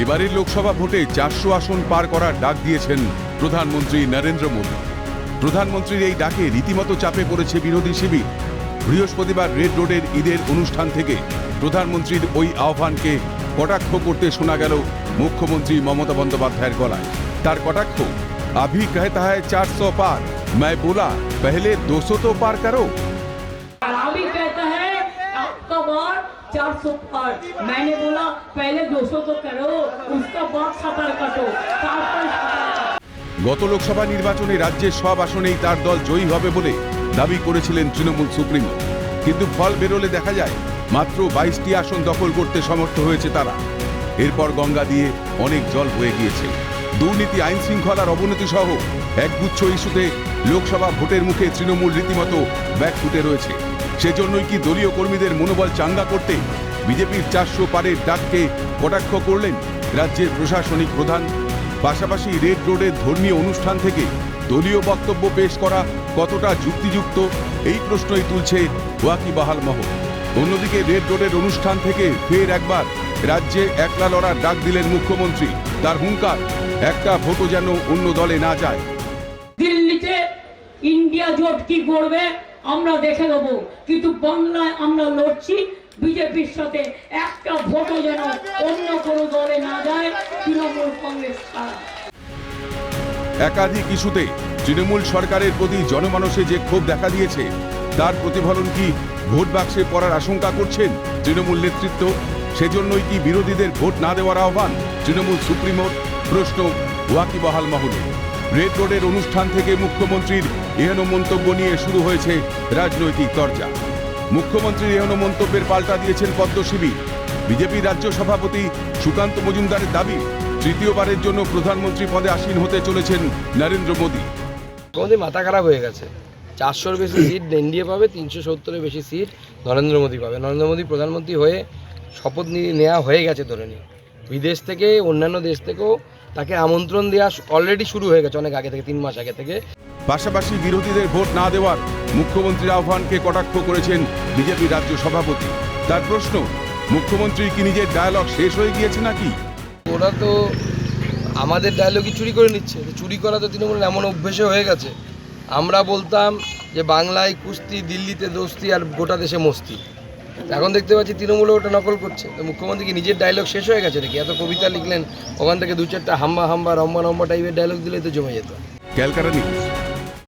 এবারের লোকসভা ভোটে চারশো আসন পার করার ডাক দিয়েছেন প্রধানমন্ত্রী নরেন্দ্র মোদী প্রধানমন্ত্রীর এই ডাকে রীতিমতো চাপে পড়েছে বিরোধী শিবির বৃহস্পতিবার রেড রোডের ঈদের অনুষ্ঠান থেকে প্রধানমন্ত্রীর ওই আহ্বানকে কটাক্ষ করতে শোনা গেল মুখ্যমন্ত্রী মমতা বন্দ্যোপাধ্যায়ের গলায় তার কটাক্ষ আভি कहता है चार सौ पार मैं बोला पहले दो सौ तो पार करो चार सौ पार मैंने बोला पहले दो सौ तो करो उसका बाद सातार काटो তারপর সাঁতার কাটো। গত লোকসভা নির্বাচনে রাজ্যের সব আসনেই তার দল জয়ী হবে বলে দাবি করেছিলেন তৃণমূল সুপ্রিমো কিন্তু ফল বেরোলে দেখা যায় মাত্র বাইশটি আসন দখল করতে সমর্থ হয়েছে তারা এরপর গঙ্গা দিয়ে অনেক জল বয়ে গিয়েছে দুর্নীতি আইন শৃঙ্খলার অবনতি সহ একগুচ্ছ ইস্যুতে লোকসভা ভোটের মুখে তৃণমূল রীতিমতো ব্যাকফুটে রয়েছে সেজন্যই কি দলীয় কর্মীদের মনোবল চাঙ্গা করতে বিজেপির চারশো পারের ডাককে কটাক্ষ করলেন রাজ্যের প্রশাসনিক প্রধান? পাশাপাশি রেড রোডের ধর্মীয় অনুষ্ঠান থেকে দলীয় বক্তব্য পেশ করা কতটা যুক্তিযুক্ত? এই প্রশ্নই তুলছে ওয়াকিবাহাল মহল। অন্যদিকে রেড রোডের অনুষ্ঠান থেকে ফের একবার রাজ্যে একলা লড়ার ডাক দিলেন মুখ্যমন্ত্রী। তার হুঙ্কার, একটা ভোটও যেন অন্য দলে না যায়। দিল্লিতে ইন্ডিয়া জোট কি করবে? আমরা দেখে নেব। কিন্তু বাংলায় আমরা লড়ছি, বিজেপির সাথে একটা ভোটও যেন অন্য কোনো দলে না যায়, তৃণমূল কংগ্রেস ছাড়া। একাধিক ইস্যুতে তৃণমূল সরকারের প্রতি জনমানসে যে ক্ষোভ দেখা দিয়েছে, তার প্রতিফলন কি ভোট বাক্সে পড়ার আশঙ্কা করছেন তৃণমূল নেতৃত্ব? সেজন্যই কি বিরোধীদের ভোট না দেওয়ার আহ্বান তৃণমূল সুপ্রিমোর? প্রশ্ন ওয়াকিবহাল মহলে। রেড রোডের অনুষ্ঠান থেকে মুখ্যমন্ত্রীর এহেন মন্তব্য নিয়ে শুরু হয়েছে রাজনৈতিক চর্চা। মুখ্যমন্ত্রীর এহেন মন্তব্যের পাল্টা দিয়েছেন পদ্ম শিবির বিজেপি রাজ্য সভাপতি সুকান্ত মজুমদারের দাবি, তৃতীয়বারের জন্য প্রধানমন্ত্রী পদে আসীন হতে চলেছেন নরেন্দ্র মোদী। আমাদের মাথা খারাপ হয়ে গেছে। চারশোর বেশি সিট এনডিএ পাবে, তিনশো সত্তরের বেশি সিট নরেন্দ্র মোদী পাবে। নরেন্দ্র মোদী প্রধানমন্ত্রী হয়ে শপথ নিয়ে নেওয়া হয়ে গেছে ধরে নিয়ে বিদেশ থেকে, অন্যান্য দেশ থেকেও তাকে আমন্ত্রণ দেওয়া অলরেডি শুরু হয়ে গেছে অনেক আগে থেকে, তিন মাস আগে থেকে। পাশাপাশি বিরোধীদের ভোট না দেওয়ার মুখ্যমন্ত্রীর আহ্বানকে কটাক্ষ করেছেন বিজেপি রাজ্য সভাপতি। তার প্রশ্ন মুখ্যমন্ত্রী কি নিজের ডায়ালগ শেষ হয়ে গিয়েছে নাকি? ওরা তো আমাদের ডায়লগই চুরি করে নিচ্ছে। চুরি করা তো তৃণমূলের এমন অভ্যেসে হয়ে গেছে। আমরা বলতাম যে বাংলায় কুস্তি দিল্লিতে দোস্তি আর গোটা দেশে মস্তি। এখন দেখতে পাচ্ছি তৃণমূলে ওটা নকল করছে। তো মুখ্যমন্ত্রী কি নিজের ডায়লগ শেষ হয়ে গেছে নাকি? এত কবিতা লিখলেন ওখান থেকে দু চারটা হাম্বা হাম্বা রম্বা রম্বা টাইপের ডায়লগ দিলে তো জমে যেত। ক্যালকাটা নিউজ